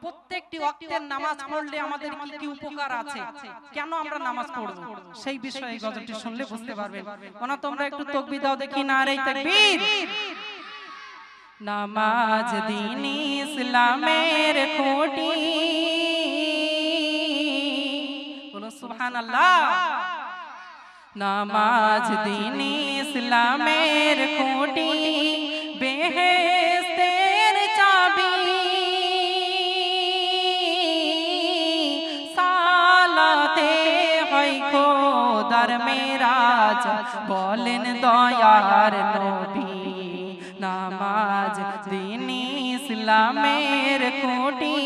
প্রত্যেকটি ওয়াক্তের নামাজ পড়লে আমাদের কি কি উপকার আছে? কেন আমরা নামাজ পড়ব? সেই বিষয়ে গজলটি শুনলে বুঝতে পারবেন। ওনা তোমরা একটু তকবীর দাও দেখি না রে তাকবীর নামাজ দিন ইসলামের খুঁটি। বলো সুবহানাল্লাহ। নামাজ দিন ইসলামের খুঁটি। বেহেস্তের দয়ার নবী নামাজ দিন ইসলামের খুঁটি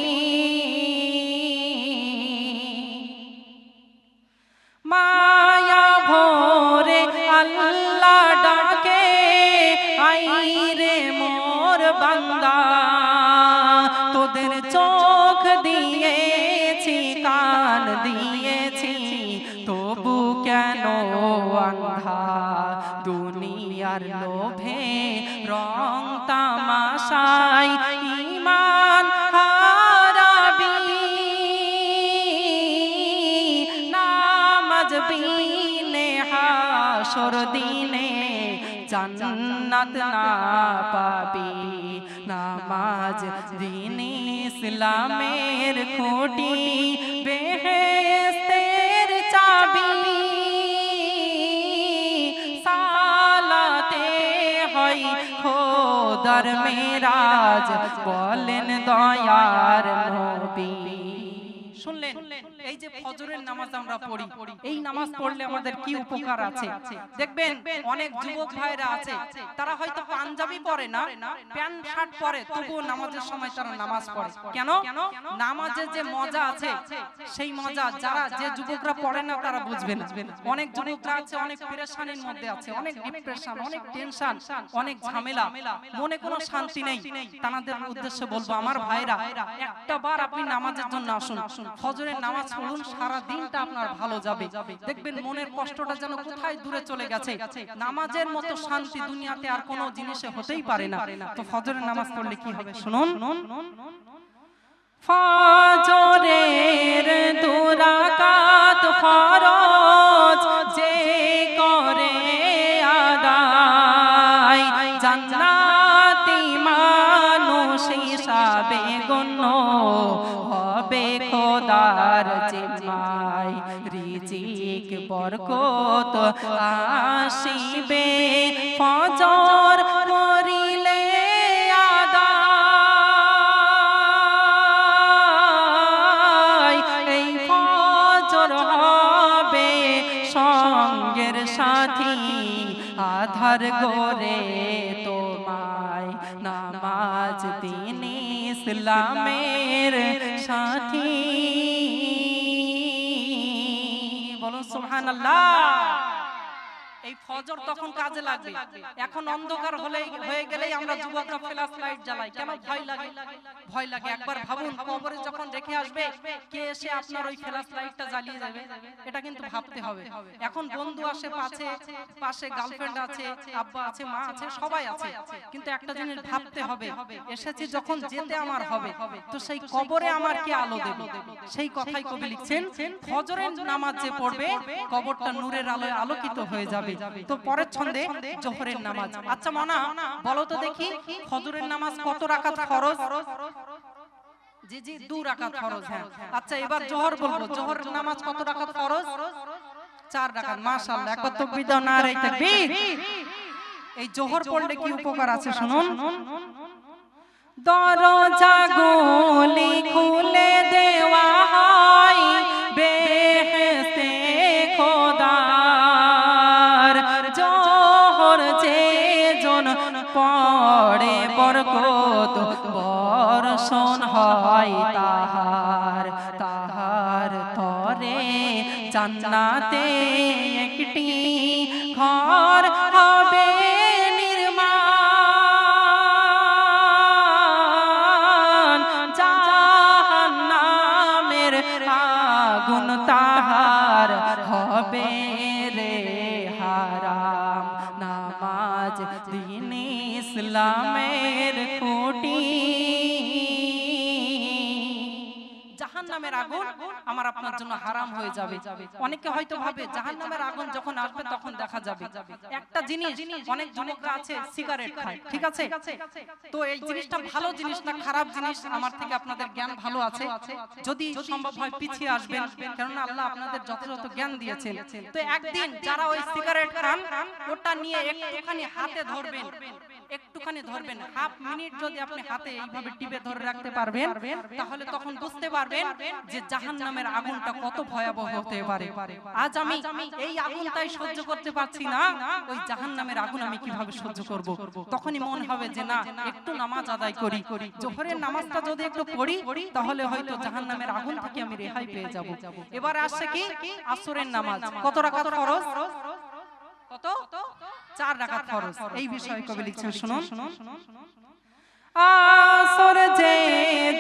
দুনিয়ার লোভে রং তামাশাই ইমান হারাবি। নামাজ বিনে হাসর দিনে জান্নাত না পাবি। নামাজ দিন ইসলামের খুঁটি মেরাজ বলেন দয়ার নবী। ফজরের নামাজ আমরা পড়ি। এই নামাজ পড়লে আমাদের কি উপকার আছে? দেখবেন অনেক যুবক ভাইরা আছে তারা হয়তো পাঞ্জাবি পরে না প্যান্ট শার্ট পরে তবুও নামাজের সময় তারা নামাজ পড়ে। কেন? নামাজের যে মজা আছে সেই মজা যারা যে যুবকরা পড়ে না তারা বুঝবে না। অনেক যুবকরা আছে অনেক পেরেশানির মধ্যে আছে অনেক ডিপ্রেশন অনেক টেনশন অনেক ঝামেলা মনে কোনো শান্তি নেই তাদের উদ্দেশ্যে বলব আমার ভাইরা একটা বার আপনি নামাজের জন্য আসুন ফজরের নামাজ পড়ুন সারা দিনটা আপনার ভালো যাবে। দেখবেন মনের কষ্টটা যেন কোথায় দূরে চলে গেছে। নামাজের মতো শান্তি দুনিয়াতে আর কোনো জিনিসে হতেই পারে না। তো ফজরের নামাজ পড়লে কি হবে? শুনুন। ফজরের দুরাকাত ফরজ যে করে আদায় জান্নাতি মানুষ হিসাবে গণ্য হবে খোদার রিজিক বরকত আসিবে। ফজর করিলে আদায় এই ফজর হবে সঙ্গের সাথী। আধার গোরে তোমায় নামাজ দিন ইসলামের সাথী। সুবহানাল্লাহ। এই ফজর তখন কাজে লাগবে। এখন অন্ধকার হলে হয়ে গেলেই আমরা যুবকরা ফ্ল্যাশ লাইট জ্বালাই। কেন? ভয় লাগে। ভয় লাগে। একবার ভাবুন কবরে যখন রেখে আসবে কে এসে আপনার ওই ফ্ল্যাশ লাইটটা জ্বালিয়ে যাবে এটা কিন্তু ভাবতে হবে। এখন বন্ধু আসে পাশে পাশে গার্লফ্রেন্ড আছে আব্বা আছে মা আছে সবাই আছে। কিন্তু একটা জিনিস ভাবতে হবে এসেছি যখন যেতে আমার হবে তো সেই কবরে আমার কি আলো দেবে সেই কথাই কবি লিখছেন ফজরের নামাজ যে পড়বে কবরটা নূরের আলোয় আলোকিত হয়ে যাবে তো পরের ছন্দে জোহরের নামাজ। আচ্ছা মানা বলো তো দেখি ফজরের নামাজ কত রাকাত ফরজ? জি জি দু রাকাত ফরজ হ্যাঁ। আচ্ছা এবার জোহর বলব। জোহরের নামাজ কত রাকাত ফরজ? চার রাকাত। মাশাআল্লাহ একবার তাকবীর দাও না রে তাকবীর? এই জোহর পড়লে কি উপকার আছে শুনুন? দরজা হয় তাহার তাহার তরে জান্নাতে একটি ঘর জাহান্নামের আগুন আমার আপনার জন্য হারাম হয়ে যাবে। অনেকে হয়তো ভাবে জাহান্নামের আগুন যখন আসবে তখন দেখা যাবে। একটা জিনিস অনেক যুবকরা আছে, সিগারেট খায়, ঠিক আছে? তো এই জিনিসটা ভালো জিনিস না খারাপ জিনিস আমার থেকে আপনাদের জ্ঞান ভালো আছে। যদি সম্ভব হয় পিছিয়ে আসবেন, কেননা আল্লাহ আপনাদের যথাযথ জ্ঞান দিয়েছেন। তো একদিন যারা ওই সিগারেট খান, ওটা নিয়ে একটুখানি হাতে ধরবেন। একটুখানি ধরবেন। হাফ মিনিট যদি আপনি হাতে এইভাবে টিপে ধরে রাখতে পারবেন তাহলে তখন বুঝতে পারবেন যে জাহান্নামের আগুনটা কত ভয়াবহ হতে পারে। আজ আমি এই আগুনটাই সহ্য করতে পারছি না। ওই জাহান্নামের আগুন আমি কীভাবে সহ্য করব? তখনই মন হবে যে না একটু নামাজ আদায় করি। জোহরের নামাজটা যদি একটু পড়ি তাহলে হয়তো জাহান্নামের আগুন থেকে আমি রেহাই পেয়ে যাব। এবার আসছে কি? আসরের নামাজ। কত রাকাত ফরজ? কত চার রাকাত ফরজ। এই বিষয়ে কবি লিখছেন শুনুন। আসর যে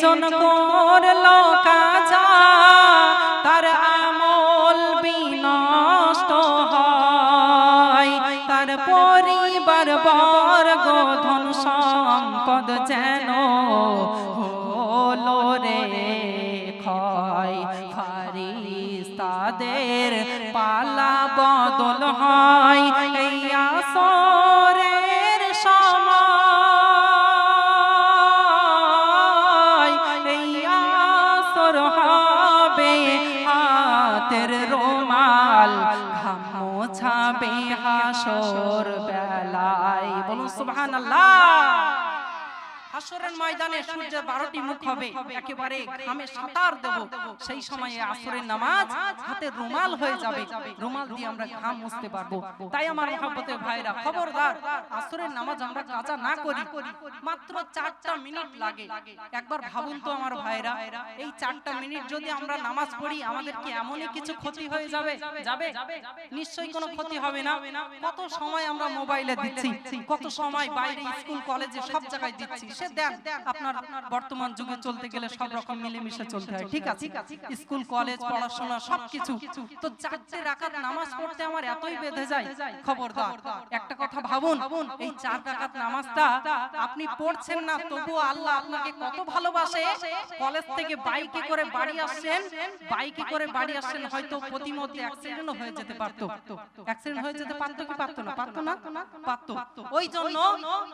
জন করল কাজা তার আমল বিনষ্ট হয়। তার পরিবার বর্গ ধন সম্পদ যেন আসর হবে হাতের রোমাল ঘাম মোছাবে হাসর বেলায়। বলুন সুবহানাল্লাহ। হাসরের ময়দানে সূর্যের বারোটি মুখ হবে একেবারে ঘামে সাঁতার দেব সেই সময়ে আসরের নামাজ হাতে রুমাল হয়ে যাবে রুমাল দিয়ে আমরা ঘাম মুছতে পারব। তাই আমার মহাব্বতের ভাইরা খবরদার আসরের নামাজ আমরা কাজা না করি মাত্র চারটা মিনিট লাগে। একবার ভাবুন তো আমার ভাইরা এই চারটা মিনিট যদি আমরা নামাজ পড়ি আমাদের কি এমনই কিছু ক্ষতি হয়ে যাবে? যাবে? নিশ্চয়ই কোনো ক্ষতি হবে না। কত সময় আমরা মোবাইলে দিচ্ছি কত সময় বাইরে স্কুল কলেজে সব জায়গায় দিচ্ছি আপনার বর্তমান যুগে চলতে গেলে সব রকম মিলেমিশে চলতে হয়। ঠিক আছে, স্কুল, কলেজ, পড়াশোনা সবকিছু তো চারটে নামাজ পড়তে আমার এতই বেঁধে যায়। একটা কথা ভাবুন, এই চার নামাজটা আপনি পড়ছেন না, তবুও আল্লাহ আপনাকে কত ভালোবাসে। কলেজ থেকে বাইকে করে বাড়ি আসছেন, বাইকে করে বাড়ি আসছেন, হয়তো প্রতিমধ্যে অ্যাক্সিডেন্টও হয়ে যেতে পারতো। অ্যাক্সিডেন্ট হয়ে যেতে পারতো কি পারতো না? পারতো না? পারতো। ওই জন্য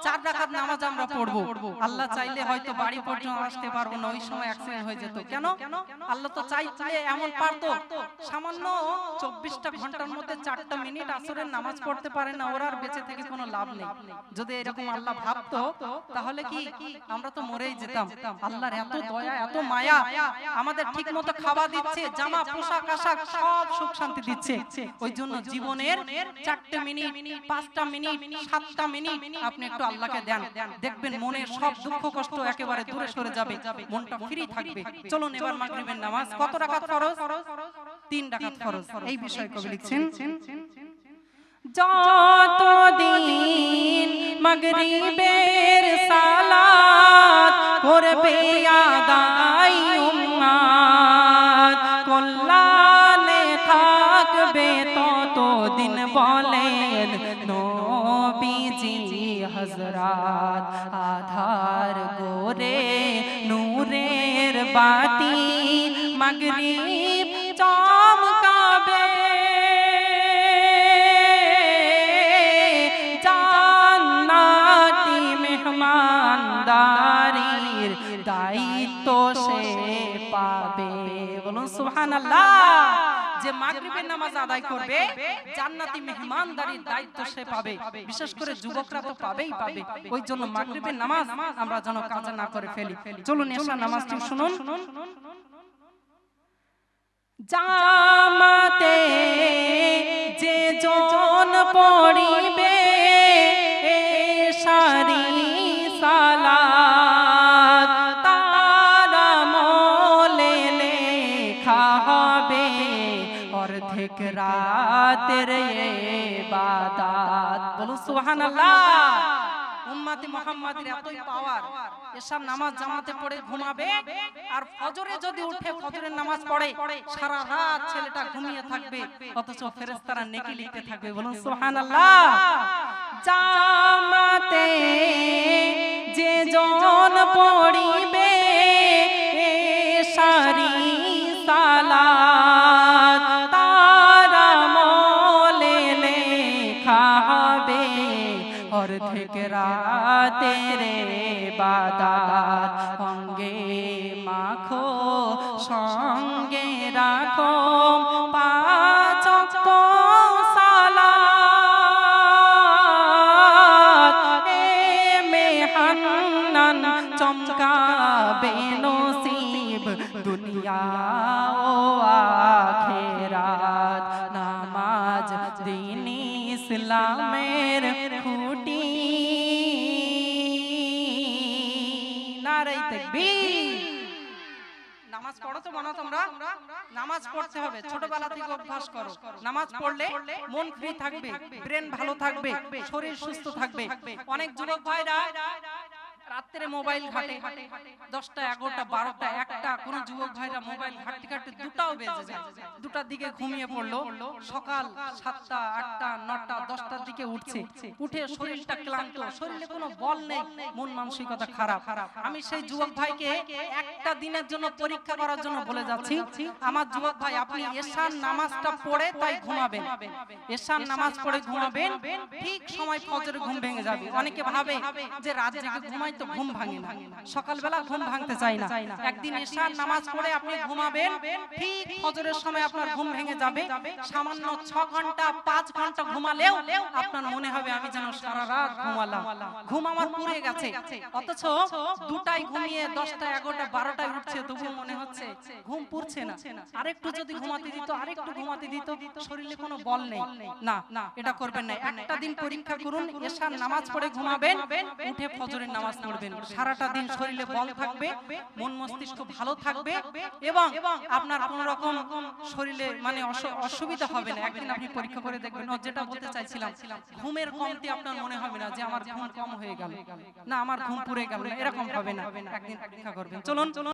চার রাকাত নামাজ আমরা পড়ব পড়ব। আল্লাহ চাইলে হয়তো বাড়ি পর্যন্ত আসতে পারব না ওই সময় অ্যাক্সিডেন্ট হয়ে যেত। কেন? আল্লাহ তো চাইলে এমন পারতো। সামান্য চব্বিশটা ঘণ্টার মধ্যে চারটা মিনিট আসরের নামাজ পড়তে পারে না ওরা আর বেঁচে থেকে কোনো লাভ নেই। যদি এরকম আল্লাহ ভাবতো তাহলে কি আমরা তো মরেই যেতাম? আল্লাহর এত দয়া এত মায়া আমাদের ঠিক মতো খাওয়া দিচ্ছে জামা পোশাক আশাক সব সুখ শান্তি দিচ্ছে। ওই জন্য জীবনের চারটে মিনিট পাঁচটা মিনিট সাতটা মিনিট আপনি একটু আল্লাহকে দেন দেখবেন মনের সব দুঃখ কষ্ট একেবারে দূরে সরে যাবে, মনটা ফ্রি থাকবে। চলুন এবার মাগরিবের নামাজ। কত রাকাত ফরজ? তিন রাকাত ফরজ। এই বিষয়ে কবি লিখছেন, যতদিন মাগরিবের সালাত করবে আদায় উম্মাত কল্যাণে বাতি মাগরিব চমকাবে। জান্নাতি মেহমানদারির দায়িত্ব সে পাবে। বলুন সুবহানাল্লাহ। যে মাগরিবের নামাজ আদায় করবে জান্নাতি মেহমানদারির দায়িত্ব সে পাবে। বিশেষ করে যুবকরা তো পাবেই পাবে। ওই জন্য মাগরিবের নামাজ আমরা যেন কাজে না করে ফেলি। চলুন এসা নামাজটি শুনুন। জামাতে যে জন পড়িবে অর্ধেক রাতের বাদাত। বলুন সুবহানাল্লাহ। উম্মাতে মুহাম্মাদের এতই পাওয়ার এসব নামাজ জামাতে পড়ে ঘুমাবে আর ফজরে যদি উঠে ফজরের নামাজ পড়ে সারা রাত ছেলেটা ঘুমিয়ে থাকবে। অথচ ফেরেশতারা নেকি লিখতে থাকবে। বলুন সুবহানাল্লাহ। জামাতে যে জন পড়িবে তেরে বাদাত অঙ্গে মাখো সঙ্গে রাখো পাঁচ ওয়াক্ত সালাত এ মেহান্নান চমকাবে নসিব দুনিয়া ও আখেরাত নামাজ দিন ইসলামের নারে তাকবীর নামাজ পড়ো তো মনে তোমরা। নামাজ পড়তে হবে। ছোটবেলা থেকে অভ্যাস করো। নামাজ পড়লে মন ফ্রি থাকবে। ব্রেন ভালো থাকবে। শরীর সুস্থ থাকবে। অনেক যুবক ভাইরা রাত্রে মোবাইল ঘাটে। দশটা, এগারোটা, বারোটা, একটা, কোন যুবক ভাইরা মোবাইল ঘাটতে ঘাটতে দুটাও বেজে যায়। দুটার দিকে ঘুমিয়ে পড়ল। সকাল সাতটা, আটটা, নটা, দশটার দিকে উঠছে। উঠে শরীরটা ক্লান্ত। শরীরে কোনো বল নেই। মন মানসিকতা খারাপ। আমি সেই যুবক ভাইকে একটা দিনের জন্য পরীক্ষা করার জন্য বলে যাচ্ছি, আমার যুবক ভাই, আপনি এশার নামাজটা পড়ে তাই ঘুমাবেন। এশার নামাজ পড়ে ঘুমাবেন, ঠিক সময় ফজরে ঘুম ভেঙে যাবে। অনেকে ভাবে যে রাত জেগে ঘুমাই তো ঘুম ভাঙে না। সকালবেলা ঘুম ভাঙতে চাই না। একদিন এশার নামাজ পড়ে আপনি ঘুমাবেন ঠিক ফজরের সময় আপনার ঘুম ভেঙে যাবে। সামান্য ছ ঘণ্টা পাঁচ ঘণ্টা ঘুমালেও আপনার মনে হবে আমি যেন সারা রাত ঘুমালাম। ঘুম আমার পুড়ে গেছে। অথচ দুটাই ঘুমিয়ে দশটা এগারোটা বারোটায় উঠছে তবুও মনে হচ্ছে। ঘুম পুড়ছে না। আরেকটু যদি ঘুমাতে দিত আরেকটু ঘুমাতে দিত শরীরে কোনো বল নেই। না না এটা করবেন না। একটা দিন পরীক্ষা করুন এশার নামাজ পড়ে ঘুমাবেন উঠে ফজরের নামাজ পড়বেন সারাটা দিন শরীরে বল থাকবে মন মস্তিষ্ক ভালো থাকবে এবং আপনার কোন রকম শরীরে মানে অসুবিধা হবে না। একদিন আপনি পরীক্ষা করে দেখবেন। যেটা বলতে চাইছিলাম। ঘুমের কমতি আপনার মনে হবে না যে আমার ঘুম কম হয়ে গেল। না আমার ঘুম পুড়ে গেল। এরকম হবে না। একদিন পরীক্ষা করবেন। চলুন। চলুন।